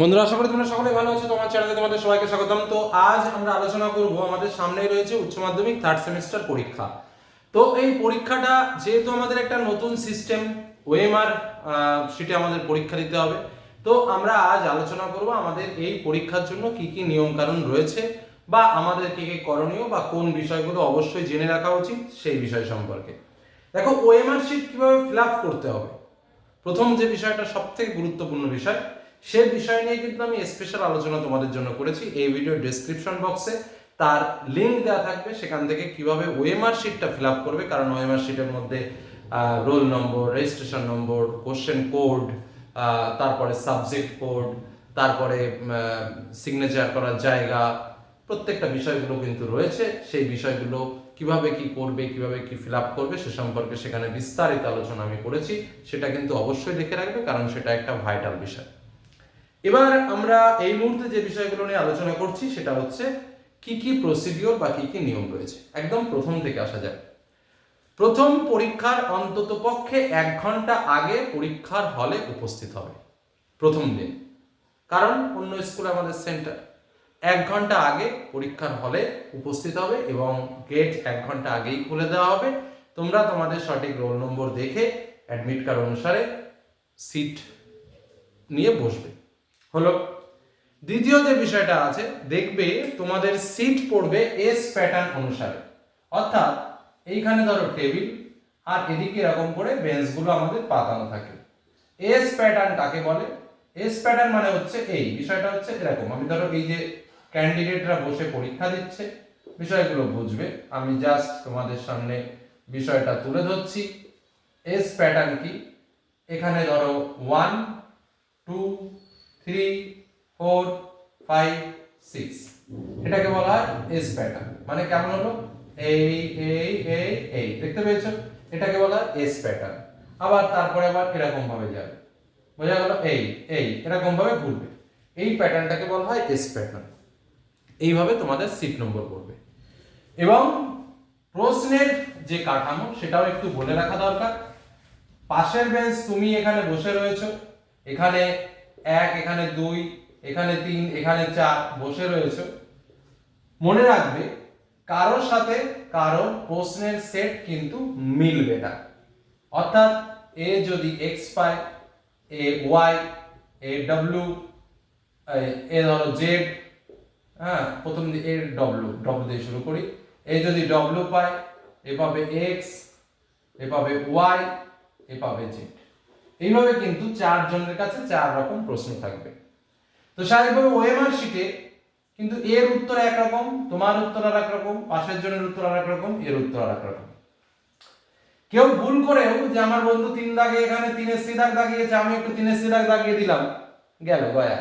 বন্ধুরা, আশা করি তোমরা সকলে ভালো আছো। তোমার চ্যানেলে তোমাদের সবাইকে স্বাগতম। তো আজ আমরা আলোচনা করব, আমাদের সামনেই রয়েছে উচ্চ মাধ্যমিক থার্ড সেমিস্টার পরীক্ষা। তো এই পরীক্ষাটা যেহেতু আমাদের একটা নতুন সিস্টেম ওএমআর সেটা আমাদের পরীক্ষা দিতে হবে। তো আমরা আজ আলোচনা করব আমাদের এই পরীক্ষার জন্য কি কি নিয়ম কানুন রয়েছে বা আমাদের কি কি করণীয় বা কোন বিষয়গুলো অবশ্যই জেনে রাখা উচিত সেই বিষয় সম্পর্কে। দেখো ওএমআর শিট কীভাবে ফিল আপ করতে হবে? প্রথম যে বিষয়টা সব থেকে গুরুত্বপূর্ণ বিষয় সে বিষয় নিয়ে কিন্তু আমি স্পেশাল আলোচনা তোমাদের জন্য করেছি। এই ভিডিও ডেসক্রিপশন বক্সে তার লিঙ্ক দেওয়া থাকবে। সেখান থেকে কীভাবে ওএমআর শিটটা ফিল আপ করবে, কারণ ওএমআর শিটের মধ্যে roll number registration number question code তারপরে সাবজেক্ট কোড তারপরে সিগনেচার করার জায়গা, প্রত্যেকটা বিষয়গুলো কিন্তু রয়েছে। সেই বিষয়গুলো কীভাবে কি করবে, কীভাবে কি ফিল আপ করবে, সে সম্পর্কে সেখানে বিস্তারিত আলোচনা আমি করেছি। সেটা কিন্তু অবশ্যই দেখে রাখবে, কারণ সেটা একটা ভাইটাল বিষয়। এবার আমরা এই মুহূর্তে যে বিষয়গুলো নিয়ে আলোচনা করছি, সেটা হচ্ছে কি কি প্রসিডিওর বা কি কি নিয়ম রয়েছে। একদম প্রথম থেকে আসা যাক। প্রথম পরীক্ষার অন্তত পক্ষে এক ঘণ্টা আগে পরীক্ষার হলে উপস্থিত হবে। প্রথম দিন। কারণ অন্য স্কুলে আমাদের সেন্টার এক ঘণ্টা আগে পরীক্ষার হলে উপস্থিত হবে এবং গেট এক ঘণ্টা আগেই খুলে দেওয়া হবে। তোমরা তোমাদের সঠিক রোল নম্বর দেখে অ্যাডমিট কার্ড অনুসারে সিট নিয়ে বসবে। হলো, দ্বিতীয় যে বিষয়টা আছে, দেখবে তোমাদের সিট পড়বে এস প্যাটার্ন অনুসারে। অর্থাৎ এইখানে ধরো টেবিল আর এদিকে এরকম করে বেঞ্চগুলো আমাদের পাতানো থাকে। এস প্যাটার্ন কাকে বলে? এস প্যাটার্ন মানে হচ্ছে এই, বিষয়টা হচ্ছে এরকম। আমি ধরো এই যে ক্যান্ডিডেটরা বসে পরীক্ষা দিচ্ছে, বিষয়গুলো বুঝবে। আমি জাস্ট তোমাদের সামনে বিষয়টা তুলে ধরছি। এস প্যাটার্ন কি? এখানে ধরো one two three four five six এটাকে বলা হয় এস প্যাটার্ন মানে কেমন হলো? এই এই এই এই দেখতে পেয়েছ? এটাকে বলা হয় এস প্যাটার্ন আবার তারপরে আবার এরকম ভাবে যাবে। বোঝা গেল? এই এই এরকম ভাবে ঘুরবে। এই প্যাটার্নটাকে বলা হয় এস প্যাটার্ন এইভাবে তোমাদের সিট নম্বর পড়বে। এবং প্রশ্নের যে কাঠামো, সেটাও একটু বলে রাখা দরকার। পাশের বেঞ্চ তুমি এখানে বসে রয়েছো। এখানে এক, এখানে দুই, এখানে তিন, এখানে চার, বসে রয়েছে। মনে রাখবে, কারোর সাথে কারোর প্রশ্নের সেট কিন্তু মিলবে না। অর্থাৎ এ যদি এক্স পায়, A Y A W A ধরো জেড হ্যাঁ প্রথম এ ডব্লিউ ডব্লিউ দিয়ে শুরু করি। এ যদি ডব্লিউ পায়, এ পাবে এক্স এ পাবে ওয়াই এ পাবে জেড এইভাবে কিন্তু চারজনের কাছে চার রকম প্রশ্ন থাকবে। তো স্বাভাবিকভাবে ওএমআর শিটে কিন্তু এর উত্তর একরকম তোমার উত্তর আর এক রকম, পাশের জনের উত্তর আর এক রকম, এর উত্তর আর এক রকম। কেউ ভুল করেও যে আমার বন্ধু তিন দাগে এখানে, তিনের সি দাগ দাগিয়েছে, আমি একটু তিনের সি দাগ দাগিয়ে দিলাম, গেল গয়া।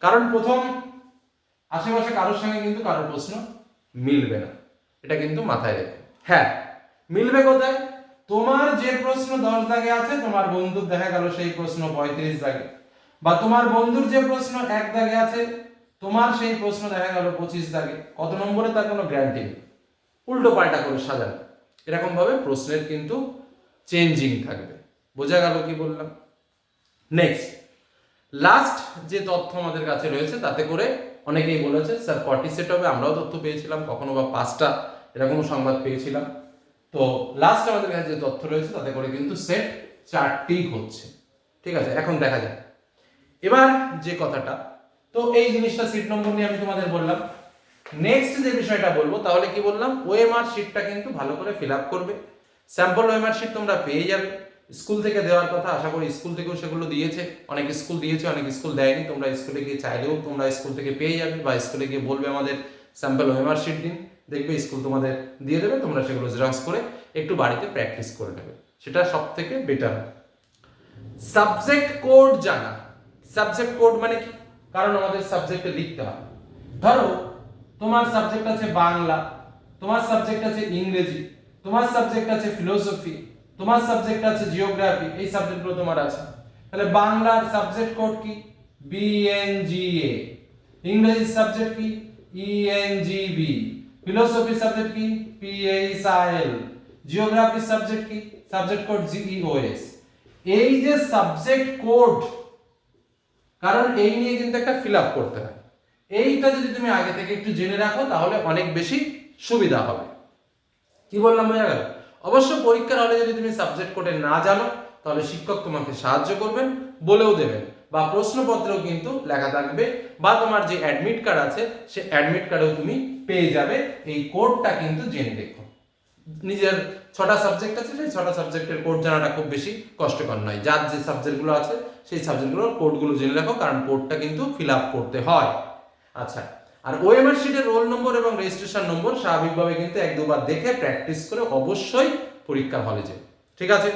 কারণ প্রথম, আশেপাশে কারোর সঙ্গে কিন্তু কারোর প্রশ্ন মিলবে না। এটা কিন্তু মাথায় রেখো। হ্যাঁ মিলবে কোথায়? তোমার যে প্রশ্ন দশ দাগে আছে, তোমার বন্ধুর দেখা গেল সেই প্রশ্ন পঁয়ত্রিশ দাগে। বা তোমার বন্ধুর যে প্রশ্ন এক দাগে আছে, তোমার সেই প্রশ্ন দেখা গেল পঁচিশ দাগে। কত নম্বরে তার কোনো গ্যারান্টি নেই। উল্টো পাল্টা করে সাজানো। এরকম ভাবে প্রশ্নের কিন্তু চেঞ্জিং থাকবে। বোঝা গেল কি বললাম? নেক্সট লাস্ট যে তথ্য আমাদের কাছে রয়েছে, তাতে করে অনেকেই বলেছে, স্যার কটি সেট হবে আমরাও তথ্য পেয়েছিলাম, কখনো বা পাঁচটা এরকম সংবাদ পেয়েছিলাম। তো লাস্ট আমাদের কাছে যে তথ্য রয়েছে তাতে করে কিন্তু সেট চারটি হচ্ছে। ঠিক আছে, এখন দেখা যাক। এবার যে কথাটা, তো এই জিনিসটা সিট নম্বর নিয়ে আমি তোমাদের বললাম। নেক্সট যে বিষয়টা বলব, তাহলে কি বললাম? ওএমআর শিটটা কিন্তু ভালো করে ফিল আপ করবে। স্যাম্পল ওএমআর শিট তোমরা পেয়ে যাবে। স্কুল থেকে দেওয়ার কথা আশা করি স্কুল থেকেও সেগুলো দিয়েছে। অনেক স্কুল দিয়েছে, অনেক স্কুল দেয়নি। তোমরা স্কুলে গিয়ে চাইলেও তোমরা স্কুল থেকে পেয়ে যাবে বা স্কুলে গিয়ে বলবে আমাদের স্যাম্পল ওএমআর শিট দিন। দেখবে স্কুল তোমাদের দিয়ে দেবে, তোমরা সেগুলো জেরক্স করে একটু বাড়িতে প্র্যাকটিস করে নেবে। সেটা সব থেকে বেটার সাবজেক্ট কোড জানা। সাবজেক্ট কোড মানে কি? কারণ আমাদের সাবজেক্টে লিখতে হয়। ধরো, তোমার সাবজেক্ট আছে বাংলা, তোমার সাবজেক্ট আছে ইংরেজি, তোমার সাবজেক্ট আছে ফিলোসফি তোমার সাবজেক্ট আছে জিওগ্রাফি এই সাবজেক্টগুলো তোমার আছে। তাহলে বাংলার সাবজেক্ট কোড কি? বিএনজিএ ইংরেজি সাবজেক্ট কি? ইএনজিবি ফিলোসফি সাবজেক্ট কি? পিএইচআইএল জিওগ্রাফি সাবজেক্ট কি? সাবজেক্ট কোড জিইওএস এই যে সাবজেক্ট কোড কারণ এই নিয়ে কিন্তু একটা ফিল আপ করতে হয়। এইটা যদি তুমি আগে থেকে একটু জেনে রাখো, তাহলে অনেক বেশি সুবিধা হবে। কি বললাম বোঝা গেল? অবশ্য পরীক্ষার হলে যদি তুমি সাবজেক্ট কোডে না জানো, তাহলে শিক্ষক তোমাকে সাহায্য করবেন, বলেও দেবেন। বা প্রশ্নপত্রেও কিন্তু লেখা থাকবে বা তোমার যে অ্যাডমিট কার্ড আছে, সে অ্যাডমিট কার্ডেও তুমি পেয়ে যাবে। এই কোডটা কিন্তু জেনে দেখো নিজের ছটা সাবজেক্ট আছে, সেই ছটা সাবজেক্টের কোড জানাটা খুব বেশি কষ্টকর নয়। যার যে সাবজেক্টগুলো আছে, সেই সাবজেক্টগুলোর কোডগুলো জেনে রাখো, কারণ কোডটা কিন্তু ফিল আপ করতে হয়। আচ্ছা আর ওএমআর শিটের রোল নম্বর এবং রেজিস্ট্রেশন নম্বর স্বাভাবিকভাবে কিন্তু এক দুবার দেখে প্র্যাকটিস করে অবশ্যই পরীক্ষা হলে যে ঠিক আছে?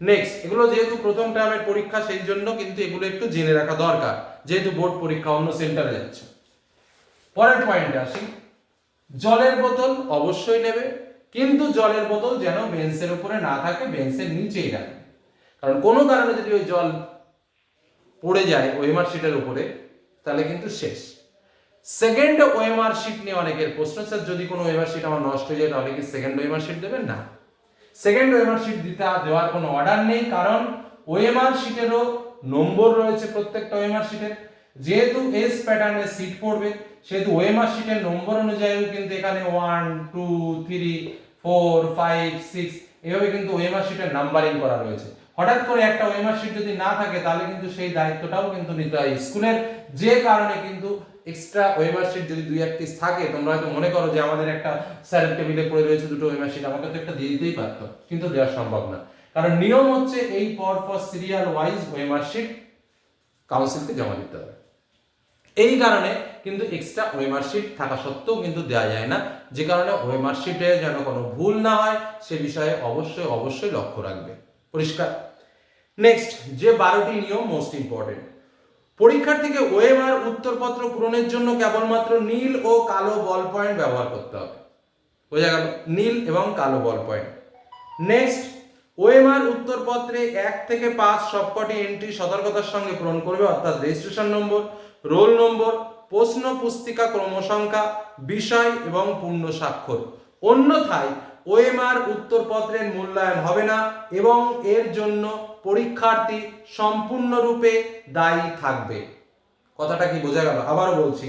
নেক্সট এগুলো যেহেতু প্রথম টার্মের পরীক্ষা, সেই জন্য কিন্তু এগুলো একটু জেনে রাখা দরকার, যেহেতু বোর্ড পরীক্ষা অন্য সেন্টারে যাচ্ছে। পরের পয়েন্টে আসি। জলের বোতল অবশ্যই নেবে, কিন্তু জলের বোতল যেন বেঞ্চের উপরে না থাকে, বেঞ্চের নিচেই রাখবে কারণ কোনো কারণে যদি ওই জল পড়ে যায় ওএমআর শিটের উপরে, তাহলে কিন্তু শেষ। সেকেন্ড ওএমআর শিট নিয়ে অনেকের প্রশ্ন, স্যার, যদি কোনো ওয়েমার শিট আমার নষ্ট হয়ে যায়, তাহলে কি সেকেন্ড ওএমআর শিট দেবেন? না। সেকেন্ড ওএমআর শিট দিতে দেওয়ার কোনো অর্ডার নেই, কারণ ওএমআর শিটেরও নম্বর রয়েছে প্রত্যেকটা ওএমআর শিটের যেহেতু এস প্যাটার্নে সিট পড়বে, সেহেতু ওএমআর শিটের নম্বর অনুযায়ী কিন্তু এখানে one two three four five six এভাবে কিন্তু ওএমআর শিটের নাম্বারিং করা রয়েছে। হঠাৎ করে একটা ওএমআর শিট যদি না থাকে, তাহলে কিন্তু সেই দায়িত্বটাও কিন্তু নিতে হয়। স্কুলের যে কারণে কিন্তু এক্সট্রা ওয়েমার শিট যদি দুই এক পিস থাকে, তোমরা হয়তো মনে করো যে আমাদের একটা স্যারের টেবিলে পড়ে রয়েছে দুটো ওয়েমার শিট আমাকে তো একটা দিয়ে দিতেই পারতো, কিন্তু দেওয়া সম্ভব না। কারণ নিয়ম হচ্ছে এই পর পর সিরিয়াল ওয়াইজ ওয়েমার শিট কাউন্সিলকে জমা দিতে হবে। এই কারণে কিন্তু এক্সট্রা ওয়েমার শিট থাকা সত্ত্বেও কিন্তু দেওয়া যায় না। যে কারণে ওয়েমার শিটে যেন কোনো ভুল না হয়, সে বিষয়ে অবশ্যই অবশ্যই লক্ষ্য রাখবে। পরিষ্কার? নেক্সট যে বারোটি নিয়ম মোস্ট ইম্পর্টেন্ট পরীক্ষার্থীকে ওএমআর উত্তরপত্র পূরণের জন্য কেবলমাত্র নীল ও কালো বল পয়েন্ট ব্যবহার করতে হবে। বোঝা গেল? নীল এবং কালো বল পয়েন্ট নেক্সট ওএমআর উত্তরপত্রে এক থেকে পাঁচ সবকটি এন্ট্রি সতর্কতার সঙ্গে পূরণ করবে, অর্থাৎ রেজিস্ট্রেশন নম্বর রোল নম্বর প্রশ্ন পুস্তিকা ক্রমসংখ্যা, বিষয় এবং পূর্ণ স্বাক্ষর। অন্যথায় ওএমআর উত্তরপত্রের মূল্যায়ন হবে না এবং এর জন্য পরীক্ষার্থী সম্পূর্ণরূপে দায়ী থাকবে। কথাটা কি বোঝা গেল? আবারও বলছি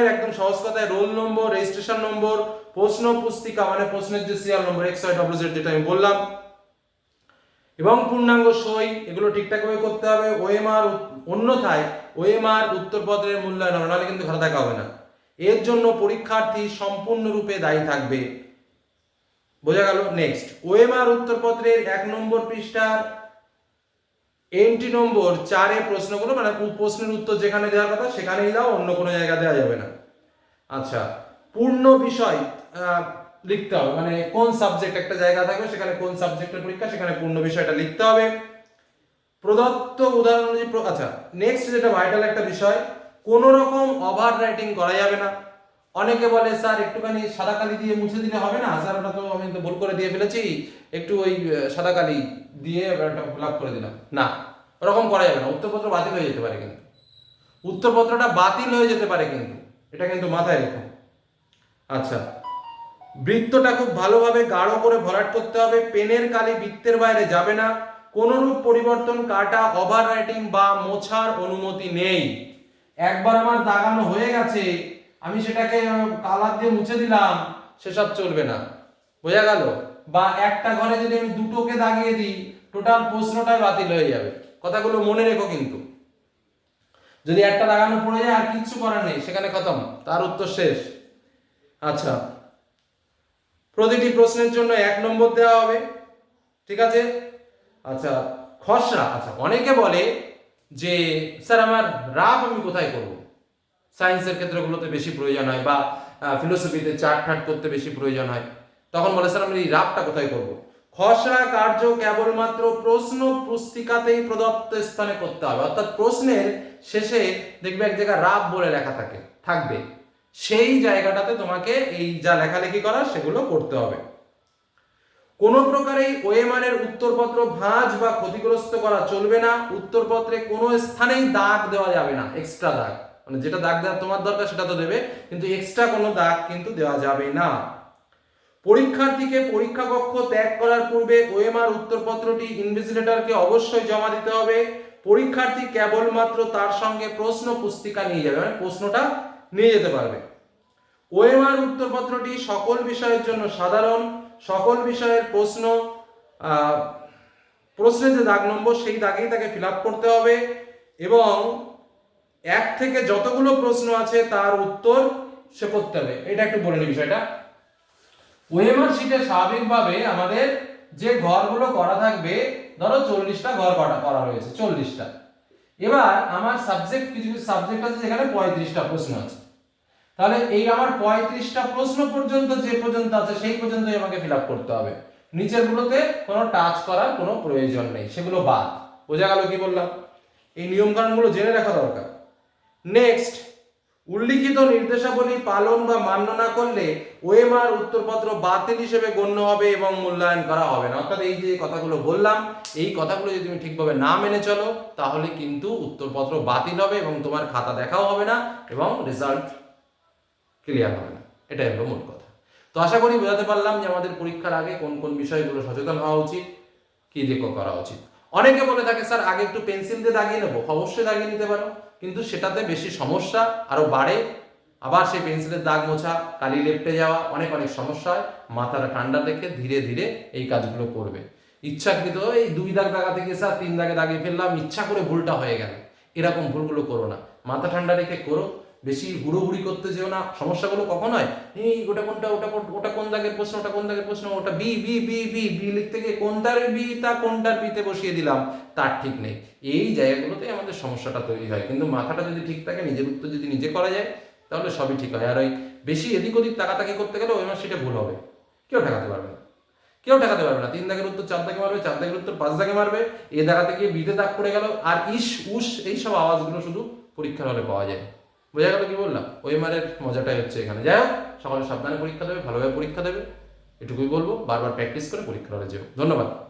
এর একদম সহজ কথায় রোল নম্বর, রেজিস্ট্রেশন নম্বর, প্রশ্ন পুস্তিকা মানে প্রশ্নের যে serial number X Y W Z যেটা আমি বললাম, এবং পূর্ণাঙ্গ সই, এগুলো ঠিকঠাকভাবে করতে হবে। ওএমআর অন্যথায় ওএমআর উত্তরপত্রের মূল্যায়ন হবে, নাহলে কিন্তু ঘরে থাকা হবে না। এর জন্য পরীক্ষার্থী সম্পূর্ণরূপে দায়ী থাকবে। বোঝা গেল নেক্সট ওএমআর উত্তরপত্রের এক নম্বর পৃষ্ঠার এন্ট্রি নম্বর চারে প্রশ্নগুলো মানে প্রশ্নের উত্তর যেখানে দেওয়ার কথা, সেখানেই দাও, অন্য কোনো জায়গা দেওয়া যাবে না। আচ্ছা পূর্ণ বিষয় লিখতে হবে। মানে কোন সাবজেক্ট একটা জায়গা থাকবে, সেখানে কোন সাবজেক্টের পরীক্ষা, সেখানে পূর্ণ বিষয়টা লিখতে হবে। প্রদত্ত উদাহরণ অনুযায়ী আচ্ছা নেক্সট যেটা ভাইটাল একটা বিষয় কোন রকম ওভার রাইটিং করা যাবে না। অনেকে বলে, স্যার, একটুখানি সাদা কালি দিয়ে মুছে দিলে হবে না? স্যার, ওটা তো আমি তো ভুল করে দিয়ে ফেলেছি। একটু ওই সাদা কালি দিয়ে একটা ফিল করে দিলাম। না, ওরকম করা যাবে না। উত্তরপত্র বাতিল হয়ে যেতে পারে কিন্তু। উত্তরপত্রটা বাতিল হয়ে যেতে পারে কিন্তু। এটা কিন্তু মাথায় রেখো। আচ্ছা। বৃত্তটা খুব ভালোভাবে গাঢ় করে ভরাট করতে হবে। পেনের কালি বৃত্তের বাইরে যাবে না। কোনরূপ পরিবর্তন কাটা ওভার রাইটিং বা মোছার অনুমতি নেই। একবার আমার দাগানো হয়ে গেছে আমি সেটাকে কালার দিয়ে মুছে দিলাম, সেসব চলবে না। বোঝা গেল? বা একটা ঘরে যদি আমি দুটোকে দাগিয়ে দিই, টোটাল প্রশ্নটাই বাতিল হয়ে যাবে। কথাগুলো মনে রেখো কিন্তু। যদি একটা লাগানো পড়ে যায়, আর কিচ্ছু করার নেই, সেখানে খতম। তার উত্তর শেষ। আচ্ছা। প্রতিটি প্রশ্নের জন্য এক নম্বর দেওয়া হবে। ঠিক আছে? আচ্ছা খসড়া। আচ্ছা অনেকে বলে যে, স্যার, আমার রাব আমি কোথায় করব? সায়েন্সের ক্ষেত্রগুলোতে বেশি প্রয়োজন হয় বা ফিলোসফিতে চার্ট ঠাট করতে বেশি প্রয়োজন হয়। তখন বলে, স্যার আমি এই রাবটা কোথায় করব? খসড়া কার্য কেবলমাত্র প্রশ্ন পুস্তিকাতেই প্রদত্ত স্থানে করতে হবে। অর্থাৎ প্রশ্নের শেষে দেখবে এক জায়গায় রাব বলে লেখা থাকে, থাকবে। সেই জায়গাটাতে তোমাকে এই যা লেখালেখি করা, সেগুলো করতে হবে। কোন প্রকারেই ওএমআর উত্তরপত্র ভাঁজ বা ক্ষতিগ্রস্ত করা চলবে না। উত্তরপত্রে কোনো স্থানেই দাগ দেওয়া যাবে না, এক্সট্রা দাগ। মানে যেটা দাগ দেওয়া তোমার দরকার সেটা তো দেবে, কিন্তু এক্সট্রা কোনো দাগ কিন্তু দেওয়া যাবে না। পরীক্ষার্থীকে পরীক্ষা কক্ষ ত্যাগ করার পূর্বে ওএমআর উত্তরপত্রটি ইনভিজিলেটরকে অবশ্যই জমা দিতে হবে। পরীক্ষার্থী কেবলমাত্র তার সঙ্গে প্রশ্ন পুস্তিকা নিয়ে যাবে মানে প্রশ্নটা নিয়ে যেতে পারবে। ওএমআর উত্তরপত্রটি সকল বিষয়ের জন্য সাধারণ, সকল বিষয়ের প্রশ্ন প্রশ্নের যে দাগ নম্বর, সেই দাগেই তাকে ফিল করতে হবে এবং এক থেকে যতগুলো প্রশ্ন আছে, তার উত্তর সে করতে হবে। এটা একটু বলে বিষয়টা। ওএমআর শিটে স্বাভাবিকভাবে আমাদের যে ঘরগুলো করা থাকবে, ধরো চল্লিশটা ঘর করা করা রয়েছে, চল্লিশটা। এবার আমার সাবজেক্ট কিছু কিছু সাবজেক্ট আছে যেখানে পঁয়ত্রিশটা প্রশ্ন আছে। তাহলে এই আমার পঁয়ত্রিশটা প্রশ্ন পর্যন্ত, যে পর্যন্ত আছে, সেই পর্যন্তই আমাকে ফিল করতে হবে। নিচের গুলোতে কোনো টাচ করার কোনো প্রয়োজন নেই, সেগুলো বাদ। বোঝা গেল কি বললাম? এই নিয়ম কানুনগুলো জেনে রাখা দরকার। নেক্সট উল্লিখিত নির্দেশাবলী পালন বা মান্য না করলে ওএমআর উত্তরপত্র বাতিল হিসেবে গণ্য হবে এবং মূল্যায়ন করা হবে না। অর্থাৎ এই যে কথাগুলো বললাম, এই কথাগুলো যদি তুমি ঠিকভাবে না মেনে চলো, তাহলে কিন্তু উত্তরপত্র বাতিল হবে এবং তোমার খাতা দেখাও হবে না এবং রেজাল্ট ক্লিয়ার হবে না। এটাই হলো মূল কথা। তো আশা করি বোঝাতে পারলাম যে আমাদের পরীক্ষার আগে কোন কোন বিষয়গুলো সচেতন হওয়া উচিত, কি দিকে করা উচিত। অনেকে বলে থাকে, স্যার, আগে একটু পেন্সিল দিয়ে দাগিয়ে নেব। অবশ্যই দাগিয়ে নিতে পারো। কিন্তু সেটাতে বেশি সমস্যা আরও বাড়ে। আবার সেই পেন্সিলের দাগ মোছা, কালি লেপটে যাওয়া, অনেক অনেক সমস্যা হয়। মাথার ঠান্ডা রেখে ধীরে ধীরে এই কাজগুলো করবে। ইচ্ছাকৃত এই দুই দাগ দাগাতে থেকে স্যার তিন দাগে দাগে ফেললাম, ইচ্ছা করে ভুলটা হয়ে গেল। এরকম ভুলগুলো করো না। মাথা ঠান্ডা রেখে করো। বেশি হুড়োহুড়ি করতে যেও না। সমস্যাগুলো কখন হয়? এই ওটা কোনটা, ওটা ওটা কোন দাগের প্রশ্ন, ওটা কোন দাগের প্রশ্ন? ওটা B B B B B লিখতে গিয়ে কোনটার বি তা কোনটার বিতে বসিয়ে দিলাম, তার ঠিক নেই। এই জায়গাগুলোতে আমাদের সমস্যাটা তৈরি হয়। কিন্তু মাথাটা যদি ঠিক থাকে, নিজের উত্তর যদি নিজে করা যায়, তাহলে সবই ঠিক হয়। আর ওই বেশি এদিক ওদিক তাকাতাকি করতে গেলে ওই সেটা ভুল হবে। কেউ ঠেকাতে পারবে না। কেউ ঠেকাতে পারবে না। তিন দাগের উত্তর, চার দাগে মারবে, চার দাগের উত্তর, পাঁচ দাগে মারবে। এ দাগাতে গিয়ে বিতে দাগ পড়ে গেল। আর ইস, উস এইসব আওয়াজগুলো শুধু পরীক্ষার হলে পাওয়া যায়। বোঝা গেল কি বললাম? ওই মারের মজাটাই হচ্ছে এখানে। যাই হোক, সকালে সাবধানে পরীক্ষা দেবে, ভালোভাবে পরীক্ষা দেবে। এটুকুই বলব, বারবার প্র্যাকটিস করে পরীক্ষা হলে যেও। ধন্যবাদ।